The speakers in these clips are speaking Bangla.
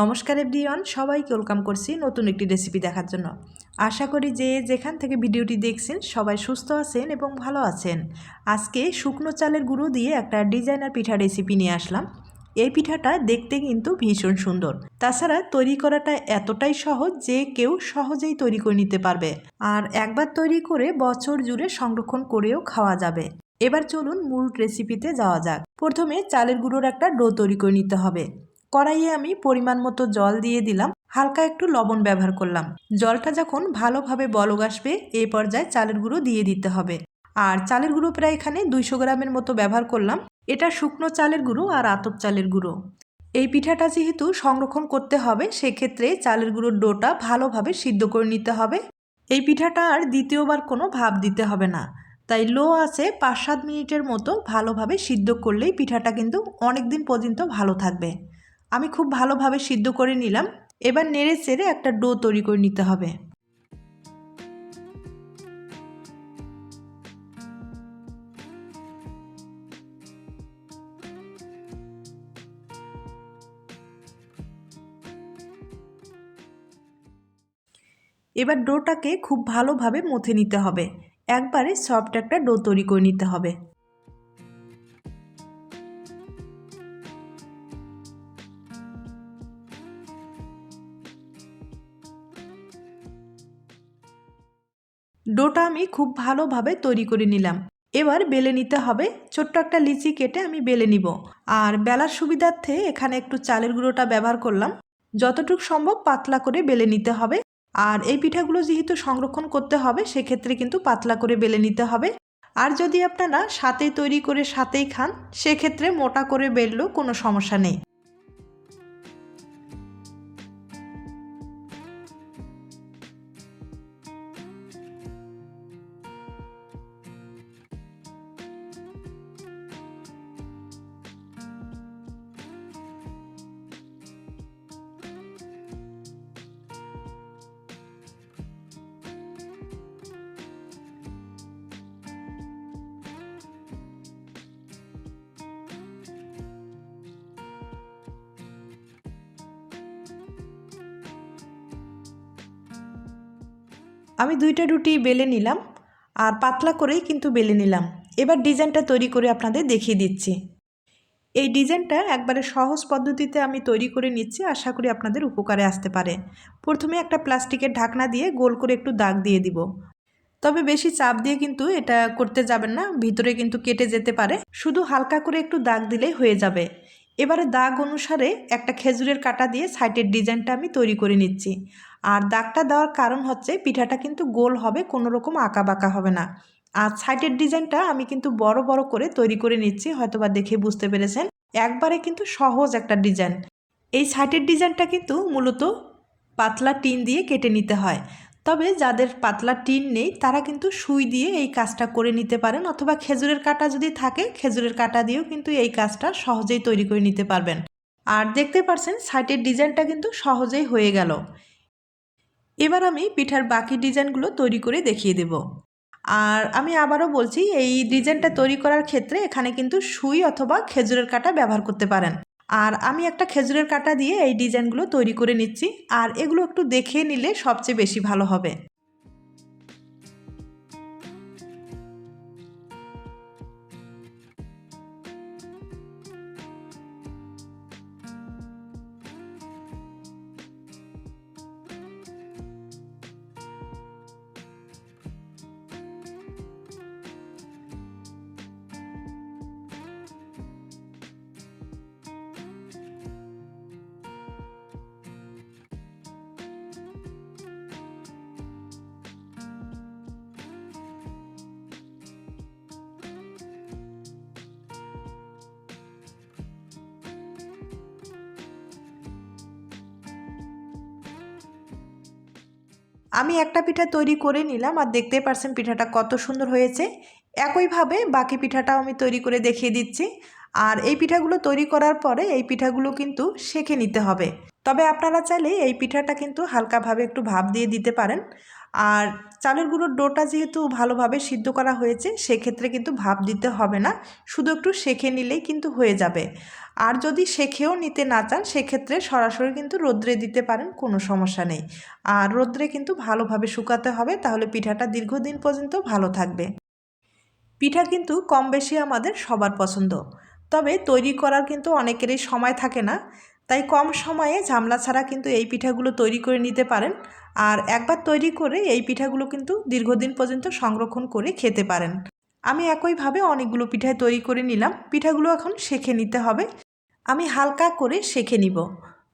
নমস্কার এভরিওয়ান, সবাইকে ওয়েলকাম করছি নতুন একটি রেসিপি দেখার জন্য। আশা করি যে যেখান থেকে ভিডিওটি দেখছেন সবাই সুস্থ আছেন এবং ভালো আছেন। আজকে শুকনো চালের গুঁড়ো দিয়ে একটা ডিজাইনার পিঠা রেসিপি নিয়ে আসলাম। এই পিঠাটা দেখতে কিন্তু ভীষণ সুন্দর। তাছাড়া তৈরি করাটা এতটাই সহজ যে কেউ সহজেই তৈরি করে নিতে পারবে। আর একবার তৈরি করে বছর জুড়ে সংরক্ষণ করেও খাওয়া যাবে। এবার চলুন মূল রেসিপিতে যাওয়া যাক। প্রথমে চালের গুঁড়োর একটা ডো তৈরি করে নিতে হবে। কড়াইয়ে আমি পরিমাণ মতো জল দিয়ে দিলাম, হালকা একটু লবণ ব্যবহার করলাম। জলটা যখন ভালোভাবে বলগ আসবে, এই পর্যায়ে চালের গুঁড়ো দিয়ে দিতে হবে। আর চালের গুঁড়ো প্রায় এখানে দুইশো গ্রামের মতো ব্যবহার করলাম। এটা শুকনো চালের গুঁড়ো আর আতপ চালের গুঁড়ো। এই পিঠাটা যেহেতু সংরক্ষণ করতে হবে, সেক্ষেত্রে চালের গুঁড়োর ডোটা ভালোভাবে সিদ্ধ করে নিতে হবে। এই পিঠাটা আর দ্বিতীয়বার কোনো ভাব দিতে হবে না। তাই লো আছে পাঁচ সাত মিনিটের মতো ভালোভাবে সিদ্ধ করলেই পিঠাটা কিন্তু অনেক দিন পর্যন্ত ভালো থাকবে। আমি খুব ভালোভাবে সিদ্ধ করে নিলাম। এবার নেড়ে চেড়ে একটা ডো তৈরি করে নিতে হবে। এবার ডোটাকে খুব ভালোভাবে মথে নিতে হবে। একবারে সফট একটা ডো তৈরি করে নিতে হবে। ডোটা আমি খুব ভালোভাবে তৈরি করে নিলাম। এবার বেলে নিতে হবে, ছোট্ট একটা লিচি কেটে আমি বেলে নিব। আর বেলার সুবিধার্থে এখানে একটু চালের গুঁড়োটা ব্যবহার করলাম। যতটুকু সম্ভব পাতলা করে বেলে নিতে হবে। আর এই পিঠাগুলো যেহেতু সংরক্ষণ করতে হবে, সেক্ষেত্রে কিন্তু পাতলা করে বেলে নিতে হবে। আর যদি আপনারা সাথে তৈরি করে সাথেই খান, সেক্ষেত্রে মোটা করে বেললেও কোনো সমস্যা নেই। আমি দুইটা রুটি বেলে নিলাম আর পাতলা করেই কিন্তু বেলে নিলাম। এবার ডিজাইনটা তৈরি করে আপনাদের দেখিয়ে দিচ্ছি। এই ডিজাইনটা একবারে সহজ পদ্ধতিতে আমি তৈরি করে নিচ্ছি, আশা করি আপনাদের উপকারে আসতে পারে। প্রথমে একটা প্লাস্টিকের ঢাকনা দিয়ে গোল করে একটু দাগ দিয়ে দিব। তবে বেশি চাপ দিয়ে কিন্তু এটা করতে যাবেন না, ভিতরে কিন্তু কেটে যেতে পারে। শুধু হালকা করে একটু দাগ দিলেই হয়ে যাবে। এবারে দাগ অনুসারে একটা খেজুরের কাটা দিয়ে সাইটের ডিজাইনটা আমি তৈরি করে নিচ্ছি। আর দাগটা দেওয়ার কারণ হচ্ছে পিঠাটা কিন্তু গোল হবে কোনো রকম আঁকা বাঁকা হবে না। আর সাইটের ডিজাইনটা আমি কিন্তু বড় বড় করে তৈরি করে নিচ্ছি, হয়তোবা দেখে বুঝতে পেরেছেন। একবারে কিন্তু সহজ একটা ডিজাইন। এই সাইটের ডিজাইনটা কিন্তু মূলত পাতলা টিন দিয়ে কেটে নিতে হয়। তবে যাদের পাতলা টিন নেই, তারা কিন্তু সুই দিয়ে এই কাজটা করে নিতে পারেন, অথবা খেজুরের কাটা যদি থাকে, খেজুরের কাটা দিয়েও কিন্তু এই কাজটা সহজেই তৈরি করে নিতে পারবেন। আর দেখতে পারছেন সাইটের ডিজাইনটা কিন্তু সহজেই হয়ে গেল। এবার আমি পিঠার বাকি ডিজাইনগুলো তৈরি করে দেখিয়ে দেব। আর আমি আবারও বলছি, এই ডিজাইনটা তৈরি করার ক্ষেত্রে এখানে কিন্তু সুই অথবা খেজুরের কাটা ব্যবহার করতে পারেন। আর আমি একটা খেজুরের কাটা দিয়ে এই ডিজাইনগুলো তৈরি করে নিচ্ছি। আর এগুলো একটু দেখে নিলে সবচেয়ে বেশি ভালো হবে। আমি একটা পিঠা তৈরি করে নিলাম আর দেখতে পারছেন পিঠাটা কত সুন্দর হয়েছে। একইভাবে বাকি পিঠাটাও আমি তৈরি করে দেখিয়ে দিচ্ছি। আর এই পিঠাগুলো তৈরি করার পরে এই পিঠাগুলো কিন্তু সেঁকে নিতে হবে। তবে আপনারা চাইলে এই পিঠাটা কিন্তু হালকাভাবে একটু ভাব দিয়ে দিতে পারেন। আর চালের গুঁড়োর ডোটা যেহেতু ভালোভাবে সিদ্ধ করা হয়েছে, সেক্ষেত্রে কিন্তু ভাপ দিতে হবে না। শুধু একটু সেঁকে নিলেই কিন্তু হয়ে যাবে। আর যদি সেঁকেও নিতে না চান, সেক্ষেত্রে সরাসরি কিন্তু রোদ্রে দিতে পারেন, কোনো সমস্যা নেই। আর রোদ্রে কিন্তু ভালোভাবে শুকাতে হবে, তাহলে পিঠাটা দীর্ঘদিন পর্যন্ত ভালো থাকবে। পিঠা কিন্তু কম বেশি আমাদের সবার পছন্দ। তবে তৈরি করার কিন্তু অনেকেরই সময় থাকে না। তাই কম সময়ে ঝামলা ছাড়া কিন্তু এই পিঠাগুলো তৈরি করে নিতে পারেন। আর একবার তৈরি করে এই পিঠাগুলো কিন্তু দীর্ঘদিন পর্যন্ত সংরক্ষণ করে খেতে পারেন। আমি একইভাবে অনেকগুলো পিঠায় তৈরি করে নিলাম। পিঠাগুলো এখন শেখে নিতে হবে। আমি হালকা করে শেখে নিব।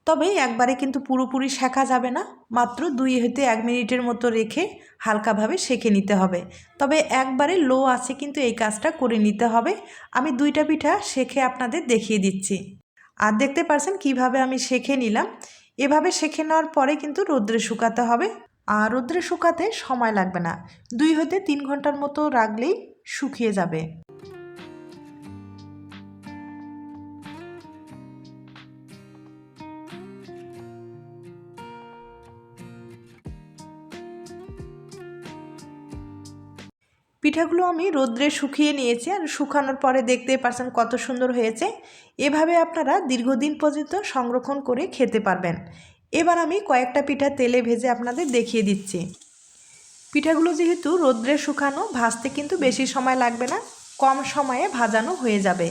তবে একবারে কিন্তু পুরোপুরি শেখা যাবে না। মাত্র দুই হতে এক মিনিটের মতো রেখে হালকাভাবে শেখে নিতে হবে। তবে একবারে লো আছে কিন্তু এই কাজটা করে নিতে হবে। আমি দুইটা পিঠা শেখে আপনাদের দেখিয়ে দিচ্ছি। আর দেখতে পারছেন কীভাবে আমি শেখে নিলাম। এভাবে শেখে নেওয়ার পরে কিন্তু রোদ্রে শুকাতে হবে। আর রোদ্রে শুকাতে সময় লাগবে না। দুই হতে তিন ঘণ্টার মতো রাখলেই শুকিয়ে যাবে। পিঠাগুলো আমি রোদ্রে শুকিয়ে নিয়েছি আর শুকানোর পরে দেখতে পারছেন কত সুন্দর হয়েছে। এভাবে আপনারা দীর্ঘদিন পর্যন্ত সংরক্ষণ করে খেতে পারবেন। এবার আমি কয়েকটা পিঠা তেলে ভেজে আপনাদের দেখিয়ে দিচ্ছি। পিঠাগুলো যেহেতু রোদ্রে শুকানো, ভাজতে কিন্তু বেশি সময় লাগবে না, কম সময়ে ভাজানো হয়ে যাবে।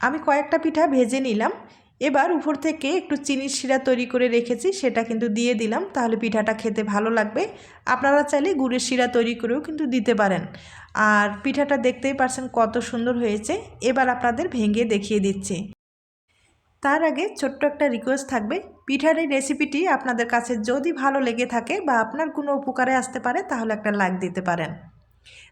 আমি কয়েকটা পিঠা ভেজে নিলাম। এবার উপর থেকে একটু চিনির শিরা তৈরি করে রেখেছি, সেটা কিন্তু দিয়ে দিলাম। তাহলে পিঠাটা খেতে ভালো লাগবে। আপনারা চাইলে গুড়ের শিরা তৈরি করেও কিন্তু দিতে পারেন। আর পিঠাটা দেখতেই পারছেন কত সুন্দর হয়েছে। এবার আপনাদের ভেঙে দেখিয়ে দিচ্ছি। তার আগে ছোট্ট একটা রিকোয়েস্ট থাকবে। পিঠার এই রেসিপিটি আপনাদের কাছে যদি ভালো লেগে থাকে বা আপনার কোনো উপকারে আসতে পারে, তাহলে একটা লাইক দিতে পারেন।